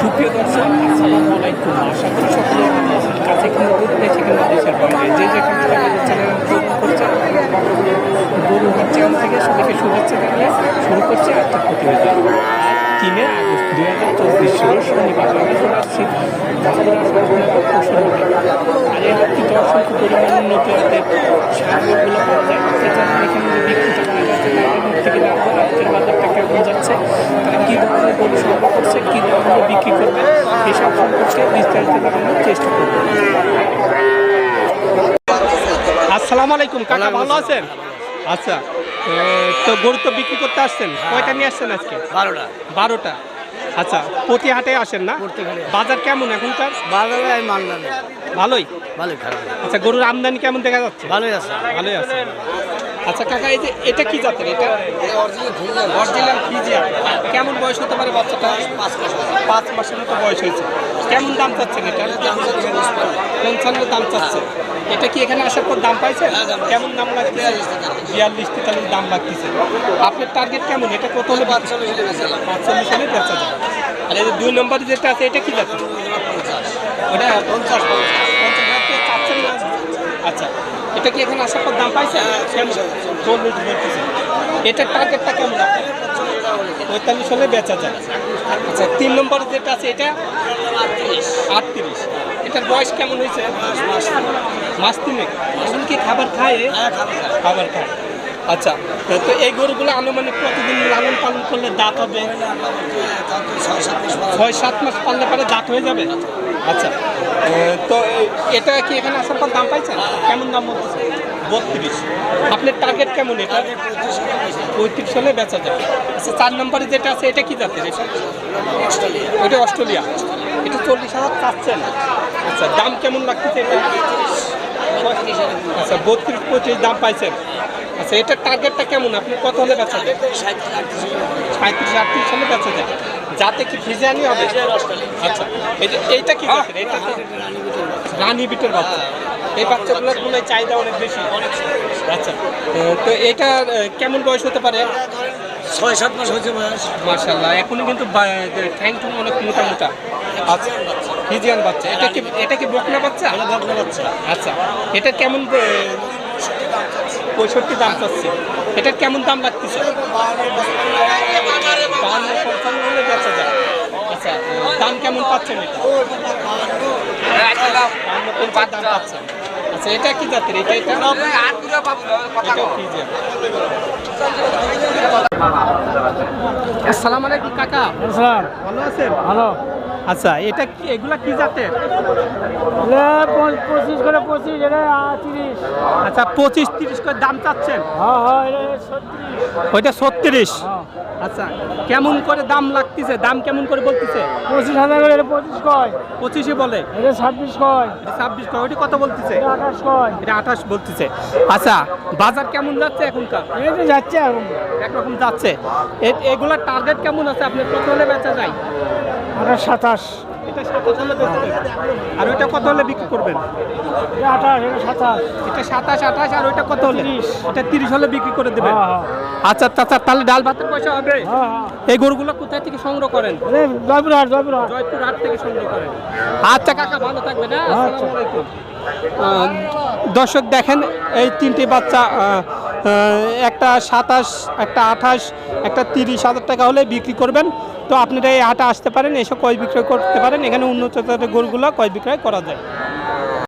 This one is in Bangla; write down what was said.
সুপ্রিয় দর্শক, আসসালামু আলাইকুম। আশা করি সকলে ভালো আছেন কাছে দূর দেশে কিংবা দেশের বাইরে যে করছেন। গরু চ্যানেল থেকে সবাইকে শুভেচ্ছা জানিয়ে শুরু করছে আজকের প্রতিবেদন। তিনে আগস্ট দুই হাজার চব্বিশ সাল শনিবার আমি চলে আসছি আর এই হাটটি অসংখ্য পরিমাণ উন্নত হাটের সারগুলো পাওয়া যায়। যে বিক্রিটা করা যাচ্ছে তাদের থেকে আজকের বাজারটা কেমন যাচ্ছে, তারা কী ধরনের সংগ্রহ করছে, কী ধরনের বিক্রি বিস্তারিত চেষ্টা করব। আসসালামু আলাইকুম কাকা ভালো আছেন? আচ্ছা তো গরু তো বিক্রি করতে আসছেন? কয়টা নিয়ে আসছেন আজকে? বারোটা। বারোটা। আচ্ছা প্রতি হাটে আসেন না। বাজার কেমন এখনকার? বাজারে আমি মাল ভালোই? ভালোই খারাপ। আচ্ছা গরুর আমদানি কেমন দেখা যাচ্ছে? ভালোই আছে। ভালোই আছে। আচ্ছা কাকা এই যে এটা কি জাতের এটা? অরিজিনাল ফিজিয়ান কেমন বয়স হতে পারে বাচ্চাটা? পাঁচ মাসের মতো বয়স হয়েছে। কেমন দাম চাচ্ছেন এটা? পঞ্চান্ন দাম চাচ্ছে। এটা কি এখানে আসার পর দাম পাইছে? কেমন দাম লাগছে? বিয়াল্লিশ তেতাল্লিশ দাম লাগতেছে। আপনার টার্গেট কেমন? এটা কত হলে পাঁচচল্লিশ হলে বেচা যায়। আর এই দুই নম্বর যেটা আছে এটা কি জাতের? ওটা পঞ্চাশ পঞ্চাশ হাজার টাকা চাচ্ছেন না? আচ্ছা এটা কি এখানে আসার পর দাম পাইছে? চল্লিশ বলতেছে এটার টার্গেটটা কেমন পঁয়তাল্লিশ হলে বেচা যায়। আচ্ছা তিন নম্বর যেটা আছে এটা? আটত্রিশ। এটার বয়স কেমন হয়েছে? মাস তিনেক। এখন কি খাবার খায় খাবার খায়। আচ্ছা তো এই গরুগুলো আনুমানিক প্রতিদিন লালন পালন করলে দাঁত হবে? ছয় সাত মাস পাললে পরে দাঁত হয়ে যাবে? আচ্ছা তো এটা কি এখানে আসার পর দাম পাইছেন? কেমন দাম বলতেছে বত্রিশ। আপনার টার্গেট কেমন এটা? পঁয়ত্রিশ হলে বেচা যায়। আচ্ছা চার নম্বরে যেটা আছে এটা কি জাতের এটা? ওইটা অস্ট্রেলিয়া। এটা চল্লিশ হাজার চাচ্ছেন আচ্ছা দাম কেমন লাগতেছে এটা? আচ্ছা বত্রিশ পঁয়ত্রিশ দাম পাইছেন। আচ্ছা এটার টার্গেটটা কেমন? আপনি কত হলে বেচা যায়? সাঁত্রিশ আটত্রিশ হলে বেচা যায়। যাতে কি ফিজিয়ানি হবে? আচ্ছা এইটা কি এটা তো বিটের বাচ্চা। এই বাচ্চাগুলোর মনে হয় চাহিদা অনেক বেশি। আচ্ছা তো এটা কেমন বয়স হতে পারে? ছয় সাত মাস হয়েছে বয়স। মার্শাল্লাহ এখনই কিন্তু ঠ্যাং ঠুং অনেক মোটা মোটা। আচ্ছা ফিজিয়ান বাচ্চা। এটা কি এটা কি বকনা বাচ্চা? বকনা বাচ্চা। আচ্ছা এটা কেমন পঁয়ষট্টি দাম চাচ্ছে। এটার কেমন দাম লাগতেছে? বাহান্ন পঞ্চান্ন হলে বেচা যায়। আচ্ছা দাম কেমন পাচ্ছেন এটা? বাহান্ন পঞ্চান্ন দাম পাচ্ছেন আচ্ছা এটা কি জাতের এটা এটা আসসালামু আলাইকুম কাকা। ভালো আছেন? ভালো। আচ্ছা এটা কি এগুলা কি জাতের? পঁচিশ করে পঁচিশ এলে তিরিশ। আচ্ছা পঁচিশ তিরিশ করে দাম চাচ্ছেন? হ্যাঁ হ্যাঁ ওইটা ছত্রিশ? হ্যাঁ। আচ্ছা কেমন করে দাম লাগতেছে? দাম কেমন করে বলতেছে? পঁচিশ হাজার করে পঁচিশ কয়? পঁচিশে বলে। এটা ছাব্বিশ কয়? এটা ছাব্বিশ কয়? ওইটা কত বলতেছে? আঠাশ কয়? এটা আঠাশ বলতেছে। আচ্ছা বাজার কেমন যাচ্ছে এখনকার? এই তো যাচ্ছে এখন। একরকম যাচ্ছে। এগুলার টার্গেট কেমন আছে? আপনার কত হলে বেচা যায়? আঠাশ সাতাশ। আর ওইটা কত হলে বিক্রি করবেন? এটা সাতাশ আঠাশ আর ওইটা কত হলে। এটা তিরিশ হলে বিক্রি করে দেবেন। হ্যাঁ হ্যাঁ। আচ্ছা আচ্ছা তাহলে ডাল ভাতের পয়সা হবে? হ্যাঁ এই গরুগুলো কোথায় থেকে সংগ্রহ করেন? জয়পুরহাট জয়পুরহাট। জয়পুর হাট থেকে সংগ্রহ করেন। আচ্ছা কাকা ভালো থাকবেন হ্যাঁ? আচ্ছা। দর্শক দেখেন এই তিনটি বাচ্চা একটা সাতাশ একটা আঠাশ একটা তিরিশ হাজার টাকা হলে বিক্রি করবেন। তো আপনারা এই হাটে আসতে পারেন, এসে কয় বিক্রয় করতে পারেন, এখানে উন্নত গরুগুলো কয় বিক্রয় করা যায়?